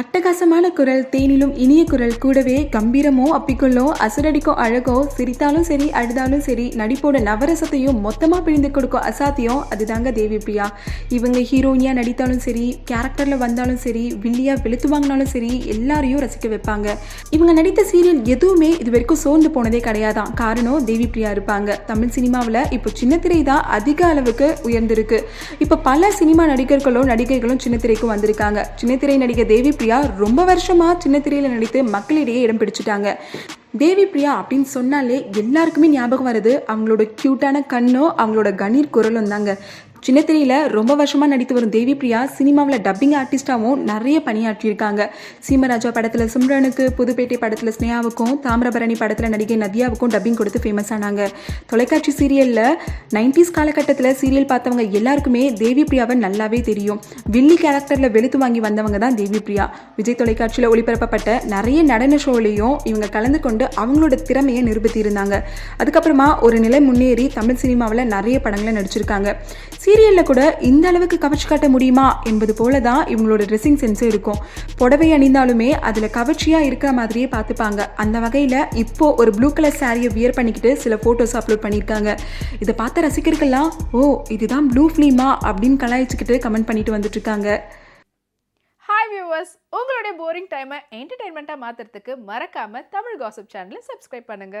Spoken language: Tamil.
அட்டகாசமான குரல் தேனிலும் இனிய குரல் கூடவே கம்பீரமோ அப்பிக்குள்ளோ அசுரடிக்கோ அழகோ சிரித்தாலும் சரி அழுதாலும் சரி நடிப்போட நவரசத்தையும் மொத்தமாக பிழிந்து கொடுக்கும் அசாத்தியம் அதுதாங்க தேவி பிரியா. இவங்க ஹீரோயினியாக நடித்தாலும் சரி கேரக்டரில் வந்தாலும் சரி வில்லியாக வெளுத்து வாங்கினாலும் சரி எல்லாரையும் ரசிக்க வைப்பாங்க. இவங்க நடித்த சீரியல் எதுவுமே இது வரைக்கும் சோர்ந்து போனதே கிடையாதான். காரணம் தேவி பிரியா இருப்பாங்க. தமிழ் சினிமாவில் இப்போ சின்னத்திரை தான் அதிக அளவுக்கு உயர்ந்திருக்கு. இப்போ பல சினிமா நடிகர்களும் நடிகைகளும் சின்னத்திரைக்கு வந்திருக்காங்க. சின்னத்திரை நடிகை தேவி பிரியா ரொம்ப வருஷமா சின்ன திரையில நடித்து மக்களிடையே இடம் பிடிச்சிட்டாங்க. தேவி பிரியா அப்படின்னு சொன்னாலே எல்லாருக்குமே ஞாபகம் வருது அவங்களோட க்யூட்டான கண்ணும் அவங்களோட கணீர் குரலும் தாங்க. சின்னத்திரையில் ரொம்ப வருஷமாக நடித்து வரும் தேவி பிரியா சினிமாவில் டப்பிங் ஆர்டிஸ்டாகவும் நிறைய பணியாற்றியிருக்காங்க. சீமராஜா படத்தில் சிம்ரனுக்கு புதுப்பேட்டை படத்தில் ஸ்னேயாவுக்கும் தாமிரபரணி படத்தில் நடிகை நதியாவுக்கும் டப்பிங் கொடுத்து ஃபேமஸ் ஆனாங்க. தொலைக்காட்சி சீரியலில் நைன்டிஸ் காலகட்டத்தில் சீரியல் பார்த்தவங்க எல்லாருக்குமே தேவி பிரியாவை நல்லாவே தெரியும். வில்லி கேரக்டரில் வெளுத்து வாங்கி வந்தவங்க தான் தேவி பிரியா விஜய் தொலைக்காட்சியில் ஒளிபரப்பப்பட்ட நிறைய நடன ஷோலையும் இவங்க கலந்து கொண்டு அவங்களோட திறமையை நிரூபித்திருந்தாங்க. அதுக்கப்புறமா ஒரு நிலை முன்னேறி தமிழ் சினிமாவில் நிறைய படங்களை நடிச்சிருக்காங்க. சீரியல்ல கூட இந்த அளவுக்கு கவர்ச்சி காட்ட முடியுமா என்பது போல தான் இவங்களோட ட்ரெஸ்ஸிங் சென்ஸும் இருக்கும். புடவை அணிந்தாலுமே அதில் கவர்ச்சியாக இருக்கிற மாதிரியே பார்த்துப்பாங்க. அந்த வகையில் இப்போ ஒரு ப்ளூ கலர் சாரியை வியர் பண்ணிக்கிட்டு சில ஃபோட்டோஸ் அப்லோட் பண்ணியிருக்காங்க. இதை பார்த்த ரசிகர்கள்லாம் ஓ இதுதான் ப்ளூ ஃபிலிமா அப்படின்னு கலாய்ச்சிக்கிட்டு கமெண்ட் பண்ணிட்டு வந்துட்டு இருக்காங்க ஹாய் வியூவர்ஸ் உங்களுடைய போரிங் டைமை என்டர்டைன்மெண்ட்டாக மாற்றுறதுக்கு மறக்காமல் தமிழ் காசப் சேனலை சப்ஸ்கிரைப் பண்ணுங்கள்